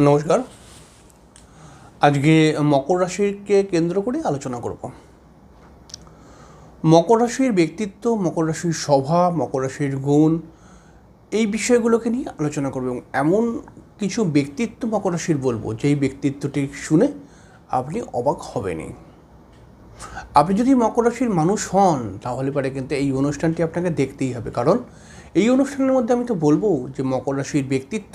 নমস্কার। আজকে মকর রাশিকে কেন্দ্র করে আলোচনা করব। মকর রাশির ব্যক্তিত্ব, মকর রাশির স্বভাব, মকর রাশির গুণ, এই বিষয়গুলোকে নিয়ে আলোচনা করব এবং এমন কিছু ব্যক্তিত্ব মকর রাশির বলব, যেই ব্যক্তিত্বটি শুনে আপনি অবাক হবেনই আপনি যদি মকর রাশির মানুষ হন, তাহলে পরে কিন্তু এই অনুষ্ঠানটি আপনাকে দেখতেই হবে। কারণ এই অনুষ্ঠানের মধ্যে আমি তো বলব যে মকর রাশির ব্যক্তিত্ব,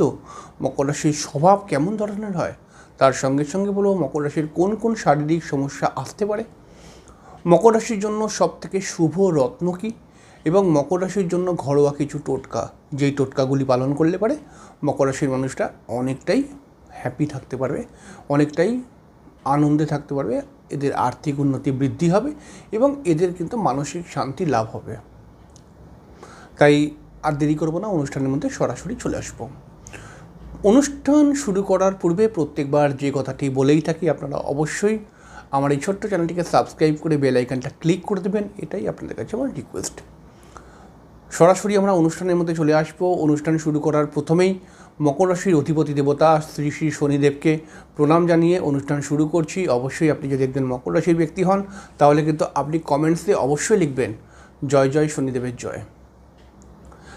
মকর রাশির স্বভাব কেমন ধরনের হয়? তার সঙ্গে সঙ্গে বলব মকর রাশির কোন কোন শারীরিক সমস্যা আসতে পারে? মকর রাশির জন্য সবথেকে শুভ রত্ন কী? এবং মকর রাশির জন্য ঘরোয়া কিছু টোটকা, যেই টোটকাগুলি পালন করলে পারে, মকর রাশির মানুষটা অনেকটাই হ্যাপি থাকতে পারবে, অনেকটাই আনন্দে থাকতে পারবে, এদের আর্থিক উন্নতি বৃদ্ধি হবে এবং এদের কিন্তু মানসিক শান্তি লাভ হবে। তাই আর দেরি করব না, অনুষ্ঠানের মধ্যে সরাসরি চলে আসব। অনুষ্ঠান শুরু করার পূর্বে প্রত্যেকবার যে কথাটি বলেই থাকি আপনারা অবশ্যই আমার এই ছোট্ট চ্যানেলটিকে সাবস্ক্রাইব করে বেল আইকনটা ক্লিক করে দেবেন, এটাই আপনাদের কাছে আমার রিকোয়েস্ট সরাসরি আমরা অনুষ্ঠানের মধ্যে চলে আসব। অনুষ্ঠান শুরু করার প্রথমেই মকর রাশির অধিপতি দেবতা শ্রী শ্রী শনিদেবকে প্রণাম জানিয়ে অনুষ্ঠান শুরু করছি। অবশ্যই আপনি যদি একজন মকর রাশির ব্যক্তি হন, তাহলে কিন্তু আপনি কমেন্টসে অবশ্যই লিখবেন। জয় জয়, শনিদেবের জয়।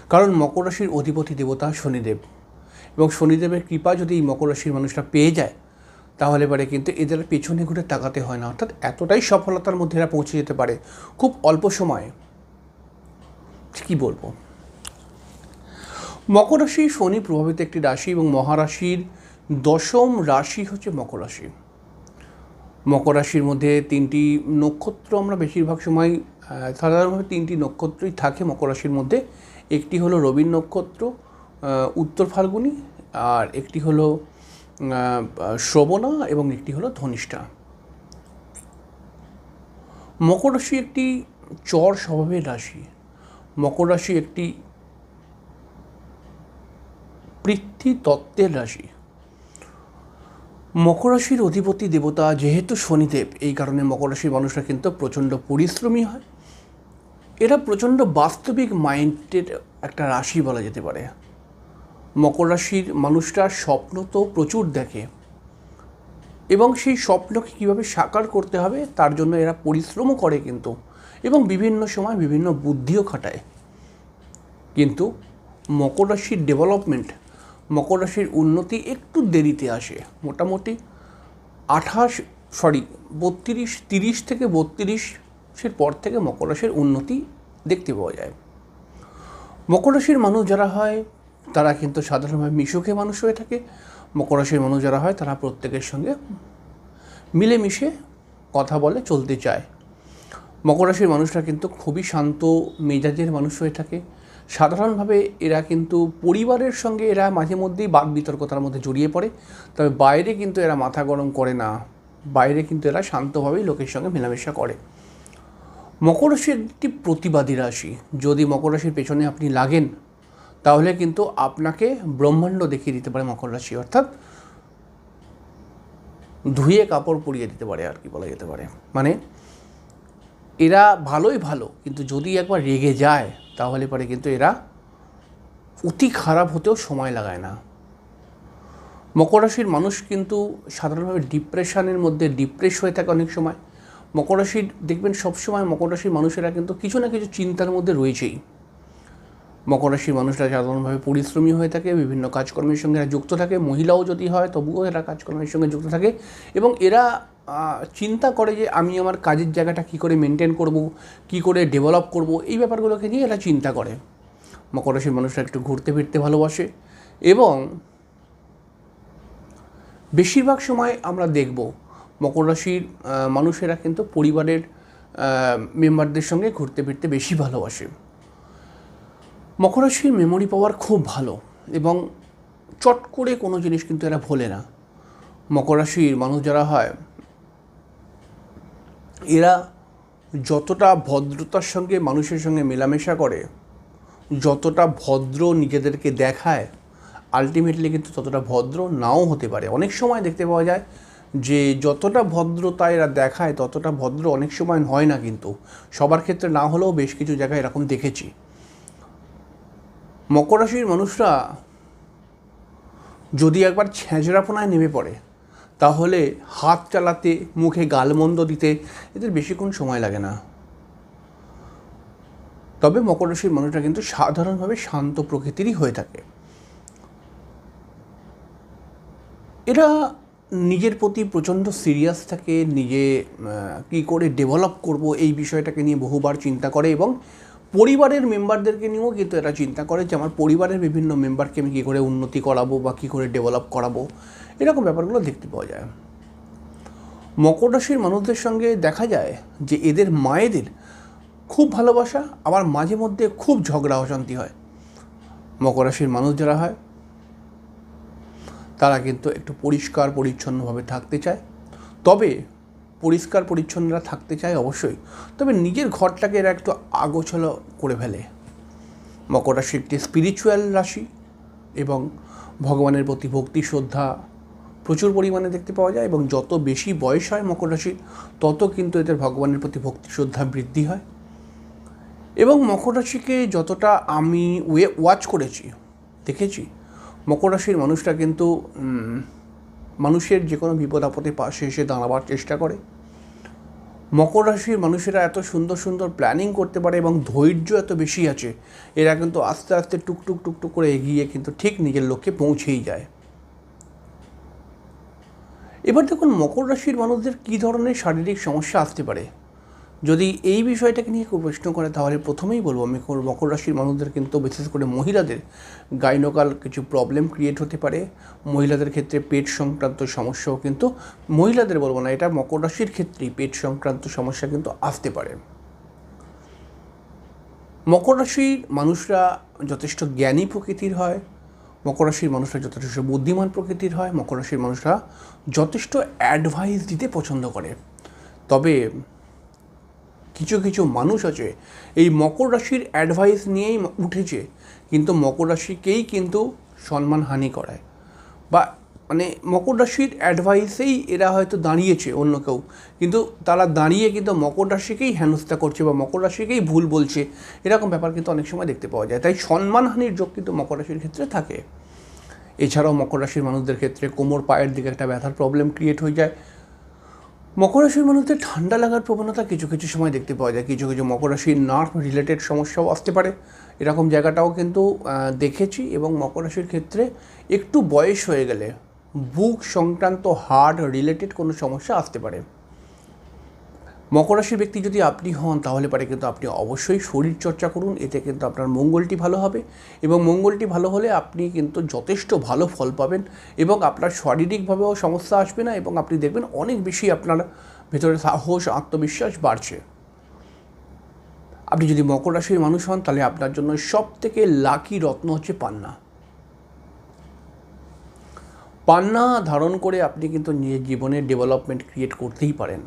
কারণ মকর রাশির অধিপতি দেবতা শনিদেব। এবং শনিদেবের কৃপা যদি এই মকর রাশির মানুষরা পেয়ে যায়, তাহলে পরে কিন্তু এদের পেছনে ঘুরে তাকাতে হয় না। অর্থাৎ এতটাই সফলতার মধ্যে এরা পৌঁছে যেতে পারে খুব অল্প সময়ে। কি বলব? মকর রাশি শনি প্রভাবিত একটি রাশি এবং মহারাশির দশম রাশি হচ্ছে মকর রাশি। মকর রাশির মধ্যে তিনটি নক্ষত্র আমরা বেশিরভাগ সময় সাধারণভাবে তিনটি নক্ষত্রই থাকে মকর রাশির মধ্যে। একটি হলো রবীন নক্ষত্র উত্তর ফাল্গুনি, আর একটি হলো শ্রবণা এবং একটি হলো ধনিষ্ঠা। মকর রাশি একটি চর স্বভাবের রাশি। মকর রাশি একটি পৃথ্বী তত্ত্বের রাশি। মকর রাশির অধিপতি দেবতা যেহেতু শনিদেব, এই কারণে মকর রাশির মানুষরা কিন্তু প্রচণ্ড পরিশ্রমী হয়। এরা প্রচণ্ড বাস্তবিক মাইন্ডের একটা রাশি বলা যেতে পারে। মকর রাশির মানুষরা স্বপ্ন তো প্রচুর দেখে এবং সেই স্বপ্নকে কীভাবে সাকার করতে হবে তার জন্য এরা পরিশ্রমও করে কিন্তু এবং বিভিন্ন সময় বিভিন্ন বুদ্ধিও খাটায়। কিন্তু মকর রাশির ডেভেলপমেন্ট, মকর রাশির উন্নতি একটু দেরিতে আসে। মোটামুটি আঠাশ, সরি, বত্রিশ, তিরিশ থেকে বত্রিশের পর থেকে মকর রাশির উন্নতি দেখতে পাওয়া যায়। মকর রাশির মানুষ যারা হয়, তারা কিন্তু সাধারণভাবে মিশুকে মানুষ হয়ে থাকে। মকর রাশির মানুষ যারা হয়, তারা প্রত্যেকের সঙ্গে মিলেমিশে কথা বলে, চলতে চায়। মকর রাশির মানুষরা কিন্তু খুবই শান্ত, মেজাজের মানুষ হয়ে থাকে। সাধারণভাবে এরা কিন্তু পরিবারের সঙ্গে এরা মাঝে মধ্যেই বাদ বিতর্কতার মধ্যে জড়িয়ে পড়ে। তবে বাইরে কিন্তু এরা মাথা গরম করে না। বাইরে কিন্তু এরা শান্তভাবেই লোকের সঙ্গে মেলামেশা করে। মকর রাশি একটি প্রতিবাদী রাশি। যদি মকর রাশির পেছনে আপনি লাগেন, তাহলে কিন্তু আপনাকে ব্রহ্মাণ্ড দেখিয়ে দিতে পারে মকর রাশি, অর্থাৎ ধুয়ে কাপড় পরিয়ে দিতে পারে আর কি বলা যেতে পারে। মানে এরা ভালোই ভালো, কিন্তু যদি একবার রেগে যায়, তাহলে পরে কিন্তু এরা অতি খারাপ হতেও সময় লাগায় না। মকর রাশির মানুষ কিন্তু সাধারণভাবে ডিপ্রেশনের মধ্যে ডিপ্রেস হয়ে থাকে অনেক সময়। মকর রাশির দেখবেন সবসময় মকর রাশির মানুষেরা কিন্তু কিছু না কিছু চিন্তার মধ্যে রয়েছেই। মকর রাশির মানুষরা সাধারণভাবে পরিশ্রমী হয়ে থাকে, বিভিন্ন কাজকর্মের সঙ্গে এরা যুক্ত থাকে, মহিলাও যদি হয় তবুও এরা কাজকর্মের সঙ্গে যুক্ত থাকে এবং এরা চিন্তা করে যে আমি আমার কাজের জায়গাটা কী করে মেনটেন করব, কী করে ডেভেলপ করব, এই ব্যাপারগুলোকে নিয়ে এরা চিন্তা করে। মকর রাশির মানুষরা একটু ঘুরতে ফিরতে ভালোবাসে এবং বেশিরভাগ সময় আমরা দেখব মকর রাশির মানুষেরা কিন্তু পরিবারের মেম্বারদের সঙ্গে ঘুরতে ফিরতে বেশি ভালোবাসে। মকর রাশির মেমোরি পাওয়ার খুব ভালো এবং চট করে কোনো জিনিস কিন্তু এরা ভোলে না। মকর রাশির মানুষ যারা হয়, এরা যতটা ভদ্রতার সঙ্গে মানুষের সঙ্গে মেলামেশা করে, যতটা ভদ্র নিজেদেরকে দেখায় আলটিমেটলি কিন্তু ততটা ভদ্র নাও হতে পারে। অনেক সময় দেখতে পাওয়া যায় যে যতটা ভদ্রতা এরা দেখায়, ততটা ভদ্র অনেক সময় হয় না কিন্তু। সবার ক্ষেত্রে না হলেও বেশ কিছু জায়গায় এরকম দেখেছি। মকর রাশির মানুষরা যদি একবার ছেঁচড়াপনায় নেমে পড়ে, তাহলে হাত চালাতে, মুখে গালমন্দ দিতে এদের বেশিক্ষণ সময় লাগে না। তবে মকর রাশির মানুষরা কিন্তু সাধারণভাবে শান্ত প্রকৃতিরই হয়ে থাকে। এরা নিজের প্রতি প্রচণ্ড সিরিয়াস থাকে, নিজে কী করে ডেভেলপ করব এই বিষয়টাকে নিয়ে বহুবার চিন্তা করে এবং পরিবারের মেম্বারদেরকে নিয়েও কিন্তু এরা চিন্তা করে যে আমার পরিবারের বিভিন্ন মেম্বারকে আমি কী করে উন্নতি করাবো বা কী করে ডেভেলপ করাবো। এরকম ব্যাপারগুলো দেখতে পাওয়া যায়। মকর রাশির মানুষদের সঙ্গে দেখা যায় যে এদের মায়েদের খুব ভালোবাসা, আবার মাঝে মধ্যে খুব ঝগড়া, অশান্তি হয়। মকর রাশির মানুষ যারা হয় তারা কিন্তু একটু পরিষ্কার পরিচ্ছন্নভাবে থাকতে চায়। তবে পরিষ্কার পরিচ্ছন্নরা থাকতে চায় অবশ্যই। তবে নিজের ঘরটাকে এরা একটু আগোছালো করে ফেলে। মকর রাশি একটি স্পিরিচুয়াল রাশি এবং ভগবানের প্রতি ভক্তি, শ্রদ্ধা প্রচুর পরিমাণে দেখতে পাওয়া যায় এবং যত বেশি বয়স হয় মকর রাশির, তত কিন্তু এদের ভগবানের প্রতি ভক্তি, শ্রদ্ধা বৃদ্ধি হয়। এবং মকর রাশিকে যতটা আমি ওয়ে ওয়াচ করেছি, দেখেছি মকর রাশির মানুষরা কিন্তু মানুষের যে কোনো বিপদ আপদে পাশে এসে দাঁড়াবার চেষ্টা করে। মকর রাশির মানুষেরা এত সুন্দর সুন্দর প্ল্যানিং করতে পারে এবং ধৈর্য এত বেশি আছে, এরা কিন্তু আস্তে আস্তে টুকটুক টুকটুক করে এগিয়ে কিন্তু ঠিক নিজের লক্ষ্যে পৌঁছেই যায়। এবার দেখুন মকর রাশির মানুষদের কী ধরনের শারীরিক সমস্যা আসতে পারে? যদি এই বিষয়টাকে নিয়ে খুব প্রশ্ন করে, তাহলে প্রথমেই বলব, আমি মকর রাশির মানুষদের কিন্তু বিশেষ করে মহিলাদের গাইনোকাল কিছু প্রবলেম ক্রিয়েট হতে পারে। মহিলাদের ক্ষেত্রে পেট সংক্রান্ত সমস্যাও কিন্তু মহিলাদের বলব না, এটা মকর রাশির ক্ষেত্রেই পেট সংক্রান্ত সমস্যা কিন্তু আসতে পারে। মকর রাশির মানুষরা যথেষ্ট জ্ঞানী প্রকৃতির হয়, মকর রাশির মানুষরা যথেষ্ট বুদ্ধিমান প্রকৃতির হয়, মকর রাশির মানুষরা যথেষ্ট অ্যাডভাইস দিতে পছন্দ করে। তবে কিছু কিছু মানুষ আছে, এই মকর রাশির অ্যাডভাইস নিয়েই উঠেছে, কিন্তু মকর রাশিকেই কিন্তু সম্মানহানি করায়। বা মানে মকর রাশির অ্যাডভাইসেই এরা হয়তো দাঁড়িয়েছে অন্য কেউ, কিন্তু তারা দাঁড়িয়ে কিন্তু মকর রাশিকেই হেনস্থা করছে বা মকর রাশিকেই ভুল বলছে, এরকম ব্যাপার কিন্তু অনেক সময় দেখতে পাওয়া যায়। তাই সম্মানহানির যোগ কিন্তু মকর রাশির ক্ষেত্রে থাকে। এছাড়াও মকর রাশির মানুষদের ক্ষেত্রে কোমর পায়ের দিকে একটা ব্যথার প্রবলেম ক্রিয়েট হয়ে যায় মকর রাশির মানুষদের ঠান্ডা লাগার প্রবণতা কিছু কিছু সময় দেখতে পাওয়া যায়। কিছু কিছু মকর রাশির নার্ভ রিলেটেড সমস্যাও আসতে পারে। এরকম জায়গাটাও কিন্তু দেখেছি এবং মকর রাশির ক্ষেত্রে একটু বয়স হয়ে গেলে বুক সংক্রান্ত হার্ট রিলেটেড কোনো সমস্যা আসতে পারে। মকর রাশির ব্যক্তি যদি আপনি হন, তাহলে পারে কিন্তু আপনি অবশ্যই শরীর চর্চা করুন। এতে কিন্তু আপনার মঙ্গলটি ভালো হবে এবং মঙ্গলটি ভালো হলে আপনি কিন্তু যথেষ্ট ভালো ফল পাবেন এবং আপনার শারীরিকভাবেও সমস্যা আসবে না এবং আপনি দেখবেন অনেক বেশি আপনার ভেতরে সাহস, আত্মবিশ্বাস বাড়ছে। আপনি যদি মকর রাশির মানুষ হন, তাহলে আপনার জন্য সব থেকে লাকি রত্ন হচ্ছে পান্না। পান্না ধারণ করে আপনি কিন্তু নিজের জীবনের ডেভেলপমেন্ট ক্রিয়েট করতেই পারেন।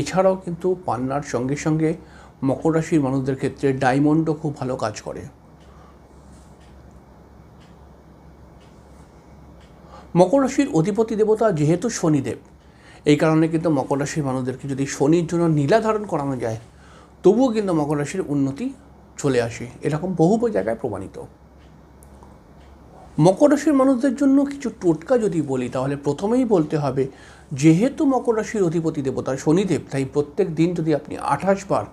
এছাড়াও কিন্তু পান্নার সঙ্গে সঙ্গে মকর রাশির মানুষদের ক্ষেত্রে ডায়মন্ডও খুব ভালো কাজ করে। মকর রাশির অধিপতি দেবতা যেহেতু শনিদেব, এই কারণে কিন্তু মকর রাশির মানুষদেরকে যদি শনির জন্য নীলা ধারণ করানো যায়, তবুও কিন্তু মকর রাশির উন্নতি চলে আসে, এরকম বহু জায়গায় প্রমাণিত। মকর রাশির মানুষদের জন্য কিছু টোটকা যদি বলি, তাহলে প্রথমেই বলতে হবে যেহেতু মকর রাশির অধিপতি দেবতা শনিদেব, তাই প্রত্যেক দিন যদি আপনি আঠাশ বার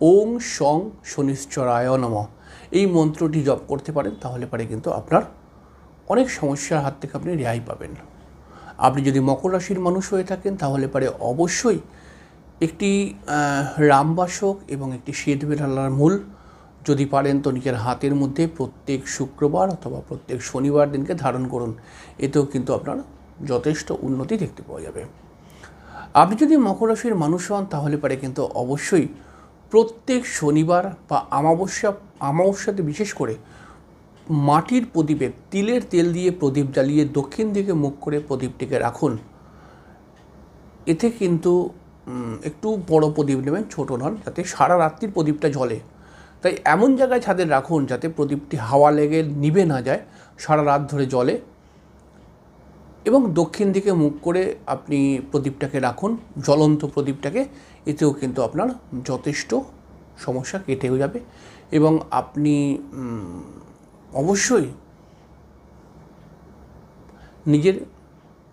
ওং সং শনিশ্চরায় নম এই মন্ত্রটি জপ করতে পারেন, তাহলে পারে কিন্তু আপনার অনেক সমস্যার হাত থেকে আপনি রেহাই পাবেন। আপনি যদি মকর রাশির মানুষ হয়ে থাকেন, তাহলে পারে অবশ্যই একটি রামবাসক এবং একটি শ্বেত বেড়ালার মূল যদি পারেন, তো নিজের হাতের মধ্যে প্রত্যেক শুক্রবার অথবা প্রত্যেক শনিবার দিনকে ধারণ করুন। এতেও কিন্তু আপনার যথেষ্ট উন্নতি দেখতে পাওয়া যাবে। আপনি যদি মকর রাশির মানুষ হন, তাহলে পারে কিন্তু অবশ্যই প্রত্যেক শনিবার বা আমাবস্যা আমাবস্যাতে বিশেষ করে মাটির প্রদীপে তিলের তেল দিয়ে প্রদীপ জ্বালিয়ে দক্ষিণ দিকে মুখ করে প্রদীপটিকে রাখুন। এতে কিন্তু একটু বড় প্রদীপ নেবেন, ছোটো নন, যাতে সারা রাত্রির প্রদীপটা জ্বলে। তাই এমন জায়গায় ছাদের রাখুন, যাতে প্রদীপটি হাওয়া লেগে নিবে না যায়, সারা রাত ধরে জলে এবং দক্ষিণ দিকে মুখ করে আপনি প্রদীপটাকে রাখুন, জ্বলন্ত প্রদীপটাকে, এতেও কিন্তু আপনার যথেষ্ট সমস্যা কেটেও যাবে এবং আপনি অবশ্যই নিজের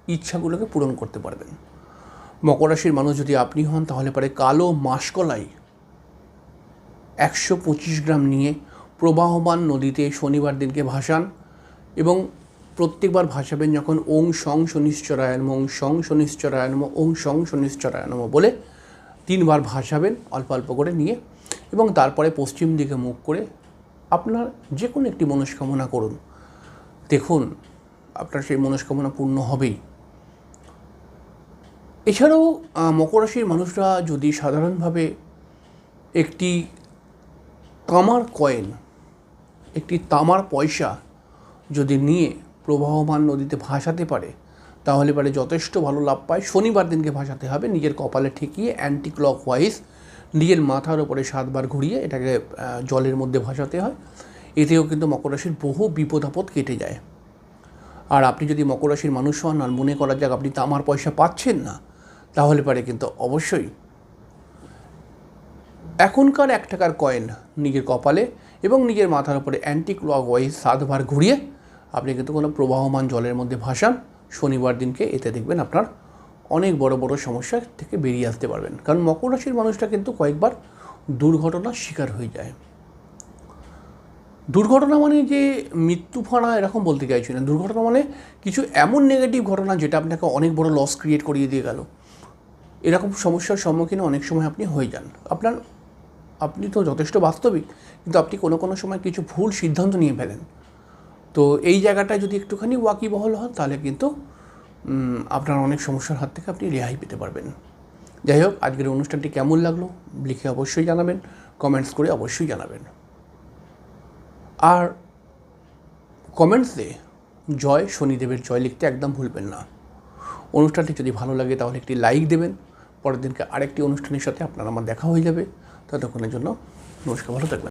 ইচ্ছাগুলোকে পূরণ করতে পারবেন। মকর রাশির মানুষ যদি আপনি হন, তাহলে পারে কালো মাসকলাই একশো পঁচিশ গ্রাম নিয়ে প্রবাহমান নদীতে শনিবার দিনকে ভাসান এবং প্রত্যেকবার ভাসাবেন যখন ওং সং শনিশ্চরায় নম, ওং সং শনিশ্চরায় নম, ওং সং শনিশ্চরায় নম বলে তিনবার ভাসাবেন অল্প অল্প করে নিয়ে এবং তারপরে পশ্চিম দিকে মুখ করে আপনার যে কোনো একটি মনস্কামনা করুন। দেখুন, আপনার সেই মনস্কামনা পূর্ণ হবেই। এছাড়াও মকর রাশির মানুষরা যদি সাধারণভাবে একটি তামার কয়েন, একটি তামার পয়সা যদি নিয়ে প্রবাহমান নদীতে ভাসাতে পারে, তাহলে পারে যথেষ্ট ভালো লাভ পায়। শনিবার দিনকে ভাসাতে হবে, নিজের কপালে ঠেকিয়ে অ্যান্টি ক্লক ওয়াইজ নিজের মাথার ওপরে সাতবার ঘুরিয়ে এটাকে জলের মধ্যে ভাসাতে হয়। এতেও কিন্তু মকর রাশির বহু বিপদ আপদ কেটে যায়। আর আপনি যদি মকর রাশির মানুষ হন আর মনে করা যাক আপনি তামার পয়সা পাচ্ছেন না, তাহলে পারে কিন্তু অবশ্যই এখনকার এক টাকার কয়েন নিজের কপালে এবং নিজের মাথার উপরে অ্যান্টি ক্লক ওয়াইজ সাতবার ঘুরিয়ে আপনি কিন্তু কোনো প্রবাহমান জলের মধ্যে ভাসান, শনিবার দিনকে এতে দেখবেন আপনার অনেক বড় বড় সমস্যা থেকে বেরিয়ে আসতে পারবেন। কারণ মকর রাশির মানুষটা কিন্তু কয়েকবার দুর্ঘটনার শিকার হয়ে যায়। দুর্ঘটনা মানে যে মৃত্যু ফানা এরকম বলতে চাইছি না। দুর্ঘটনা মানে কিছু এমন নেগেটিভ ঘটনা যেটা আপনাকে অনেক বড় লস ক্রিয়েট করিয়ে দিয়ে গেল। এরকম সমস্যার সম্মুখীন অনেক সময় আপনি হয়ে যান। আপনার, আপনি তো যথেষ্ট বাস্তবিক, কিন্তু আপনি কোনো কোনো সময় কিছু ভুল সিদ্ধান্ত নিয়ে ফেলেন। তো এই জায়গাটায় যদি একটুখানি ওয়াকিবহল হন, তাহলে কিন্তু আপনার অনেক সমস্যার হাত থেকে আপনি রেহাই পেতে পারবেন। যাই হোক, আজকের অনুষ্ঠানটি কেমন লাগল লিখে অবশ্যই জানাবেন, কমেন্টস করে অবশ্যই জানাবেন। আর কমেন্টসে জয় শনিদেবের জয় লিখতে একদম ভুলবেন না। অনুষ্ঠানটি যদি ভালো লাগে, তাহলে একটি লাইক দেবেন। পরের দিনকে আরেকটি অনুষ্ঠানের সাথে আপনার আমার দেখা হয়ে যাবে। ততক্ষণের জন্য নমস্কার, ভালো থাকবেন।